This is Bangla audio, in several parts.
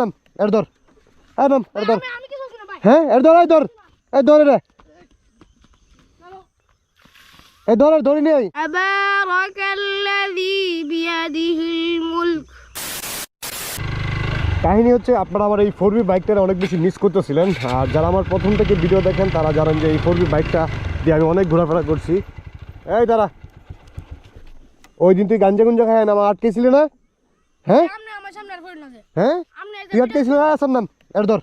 নাম এর ধর। নাম হ্যাঁ এর ধর ধর। এই রে ধর ধরে নিয়ে আই কাহিনী হচ্ছে আপনারা আমার এই ফোর বি বাইকটা অনেক বেশি মিস করতেছিলেন। আর যারা আমার প্রথম থেকে ভিডিও দেখেন তারা জানেন যে এই ফোর বি বাইকটা দিয়ে আমি অনেক ঘোরাফেরা করছি। এই দাদা ওই দিন তুই গাঞ্জা গুঞ্জা খায় না আমার আটকেছিলি না? হ্যাঁ? হ্যাঁ? তুই আটকেছিলি আসার নাম এর ধর।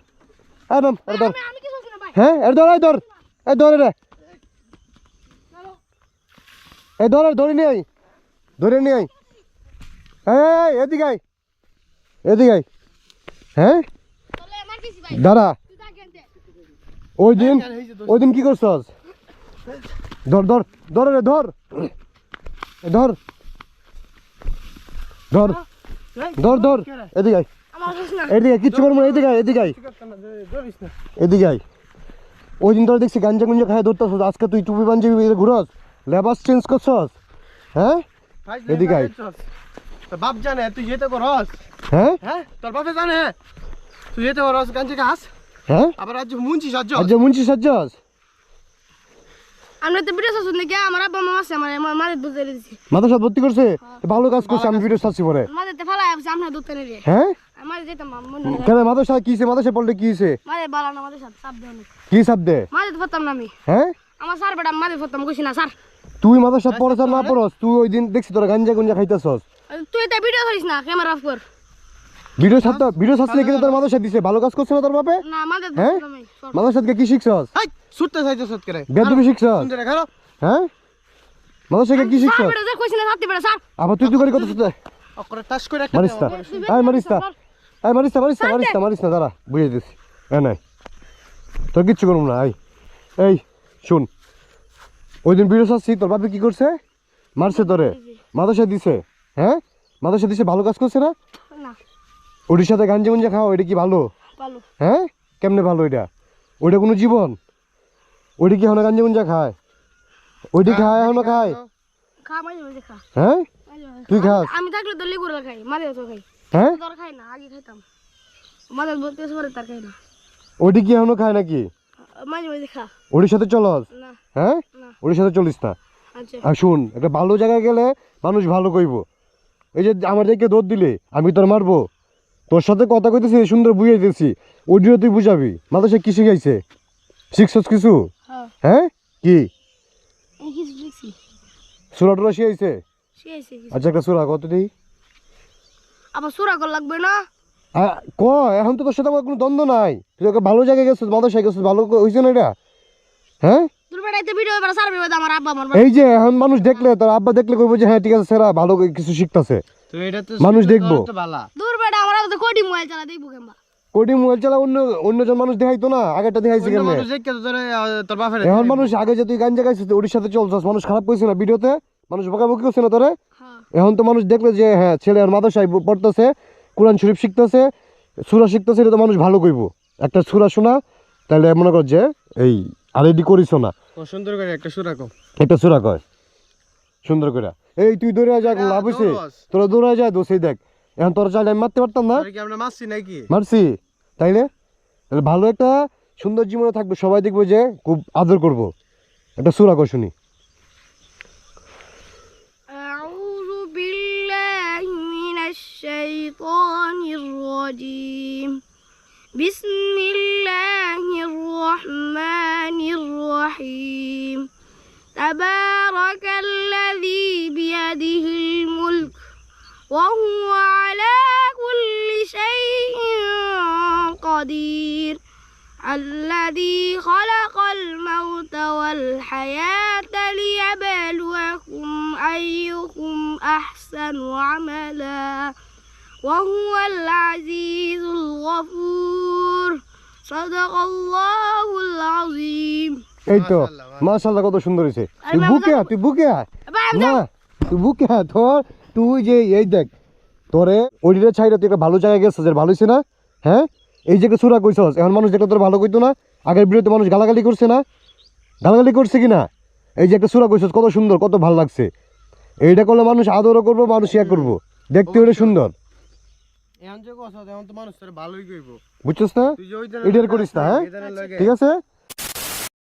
নাম এর ধর। আমি আমি কিছু বলছি না ভাই? হ্যাঁ এর ধর এই ধর। এই ধরে রে এই ধর আর ধরে নিয়ে আই ধরে নিয়ে আই এদিকে এদিকে হ্যাঁ? দাঁড়া। ওই দিন ওই দিন কি করছস? ধর ধর ধর রে ধর। এ ধর। ধর। ধর ধর এদিকে আয় এদিকে কিচ্ছু করব না এদিকে আয় এদিকে আয় এদিকে আয় ওই দিন তোর দেখছি গাঞ্জা গুঞ্জা খায় ধরতেছস আজকে তুই টুপি পাঞ্জাবি ঘুরস লেবাস চেঞ্জ করছস হ্যাঁ এদিকে আয়। বাপ জানে তুই যেতে করস হ্যাঁ হ্যাঁ তোর বাপে জানে তুই যেতে করস গাঞ্জে গাছ হ্যাঁ আবার আজ মুঞ্চি সাজ্জ আজ মুন্সি সাজ্জাস আমরা তো ভিডিও শুন নাকি? আমার আব্বা মামা আছে আমার মাদের দিয়ে মাথা সাথ ভর্তি করছে? ভালো কাজ করছে আমি ভিডিও ছাড়ছি পরে। মাদের তে ফেলা আছে আমরা দুধ দিয়ে হ্যাঁ? যেতাম কেন সাথে কিছে সাথে পড়লে কিছে মাদের বালা না সাথে সাপ কি সাপ দে? মাদের ফতাম না আমি। হ্যাঁ? আমার স্যার বেটা মাদের ফতাম কইছি না স্যার। তুই মাথার সাথে পড়াছ না পড়স তুই ওই দিন দেখছি তোরা গাঞ্জা গুঞ্জা খাইতেছস। তুই এটা ভিডিও করিস না ক্যামেরা অফ কর। ভিডিও সাথে ভিডিও সাথে কিন্তু তোর মাথার সাথে দিছে। ভালো কাজ করছে না তোর বাপে? না মাদের হ্যাঁ? সাথে কি শিখছস? ছুটতে করে বেদবি শিখছস? হ্যাঁ? সাথে কি শিখছস? আবার তুই তুই করে অকরে করে একটা দাঁড়া দিছি হ্যাঁ নাই তোর কিচ্ছু করুম না আই এই শুন। ওই দিন ভিডিও সাচ্ছি তোর বাপে কি করছে? মারছে তোরে। মাদাসা দিছে। হ্যাঁ? মাদাসা দিছে ভালো কাজ করছে না? ওটির সাথে গাঞ্জা গুঞ্জা খাও এটা কি ভালো? হ্যাঁ? কেমনে ভালো এটা ওইটা কোনো জীবন? ওইটা কি এখনও গাঞ্জা গুঞ্জা খায়? ওইটি খায় এখনও খায়? হ্যাঁ? তুই। খাস? আমি থাকলে তো লিগুড়া খাই মাঝে তো খাই। হ্যাঁ? তোর খাই না আগে খাইতাম। মাঝে বলতে পরে তার খাই না। ওইটি কি এখনও খায় নাকি? মাঝে মাঝে খা। ওটির সাথে চলস? হ্যাঁ? ওটির সাথে চলিস না? আচ্ছা। আর শুন একটা ভালো জায়গায় গেলে মানুষ ভালো কইব। এই যে আমার দিকে দৌড় দিলে আমি তোর মারবো। তোর সাথে কথা কইতেছি সুন্দর বুঝাই দিয়েছি ওডিও তুই বুঝাবি। মাথা সে কি শিখাইছে? শিখছস কিছু? হ্যাঁ। হ্যাঁ? কি? শিখছি। সুরা টুরা শিখাইছে? আচ্ছা একটা সুরা কত দিই আবার সুরা কর লাগবে না? ক? এখন তো তোর সাথে আমার কোনো দ্বন্দ্ব নাই। তুই ওকে ভালো জায়গায় গেছিস মাদ্রাসায় গেছিস ভালো হয়েছে না এটা? হ্যাঁ? এই যে এখন মানুষ দেখলে তোর আব্বা দেখলে কইবো যে হ্যাঁ ঠিক আছে সেরা ভালো কিছু শিখতেছে। তো এটা তো মানুষ দেখব। তো বালা দূর বেড়া আমার তো কোটি মোবাইল চালা দেখব কেমবা? কোটি মোবাইল চালা অন্য অন্যজন মানুষ দেখাইতো না আগেরটা দেখাইছে কেন এখন মানুষ আগে যে তুই গান জায়গাইছিস ওর সাথে চলছস মানুষ খারাপ কইছে না ভিডিওতে? মানুষ বকাবকি করছে না তোরে? হ্যাঁ। এখন তো মানুষ দেখলে যে হ্যাঁ ছেলে আর মাদ্রাসায় পড়তেছে কোরআন শরীফ শিখতেছে সুরা শিখতেছে এটা তো মানুষ ভালো কইব। একটা সুরা শোনা তাহলে মনে কর যে এই আর এডি করিস না। ও সুন্দর করে একটা সুরা কম একটা সুরা কয়। সুন্দর করে এই তুই দৌড়ে যা লাভ হয়েছে তোরা দৌড়ে যায় দোষেই দেখ। এখন তোর চাইলে আমি মারতে পারতাম না তোর কি আমরা মারছি নাকি মারছি তাইলে তাহলে ভালো একটা সুন্দর জীবনে থাকবে সবাই দেখবে যে খুব আদর করব একটা সুরা কর শুনি أعوذ بالله من الشيطان الرجيم بسم الله الرحمن الرحيم تبارك الذي بيده الملك وهو قدير الذي خلق الموت والحياة ليبلوكم أيكم أحسن عملا وهو العزيز الغفور صدق الله العظيم এই তো মাশাআল্লাহ, মাশাল্লাহ কত সুন্দর হয়েছে আরে তুই মামা বুকে আয়, তুই বুকে আয়। ভাই, আমি না তুই বুকে আয়, তোর তুই যে এই দেখ তোরে ওইটা ছাইরা তুই একটা ভালো জায়গায় গেছিস এর ভালো হয়েছে না হ্যাঁ এই যে সুরা কইস এখন মানুষ দেখলে তোর ভালো কইতো না আগের বিরুদ্ধে মানুষ গালাগালি করছে না? গালাগালি করছে কি না এই যে একটা সুরা কইস কত সুন্দর কত ভালো লাগছে। এইটা করলে মানুষ আদরও করব মানুষ ইয়া করব। দেখতে হলে সুন্দর। বুঝছস না? এটার করিস না, হ্যাঁ? ঠিক আছে?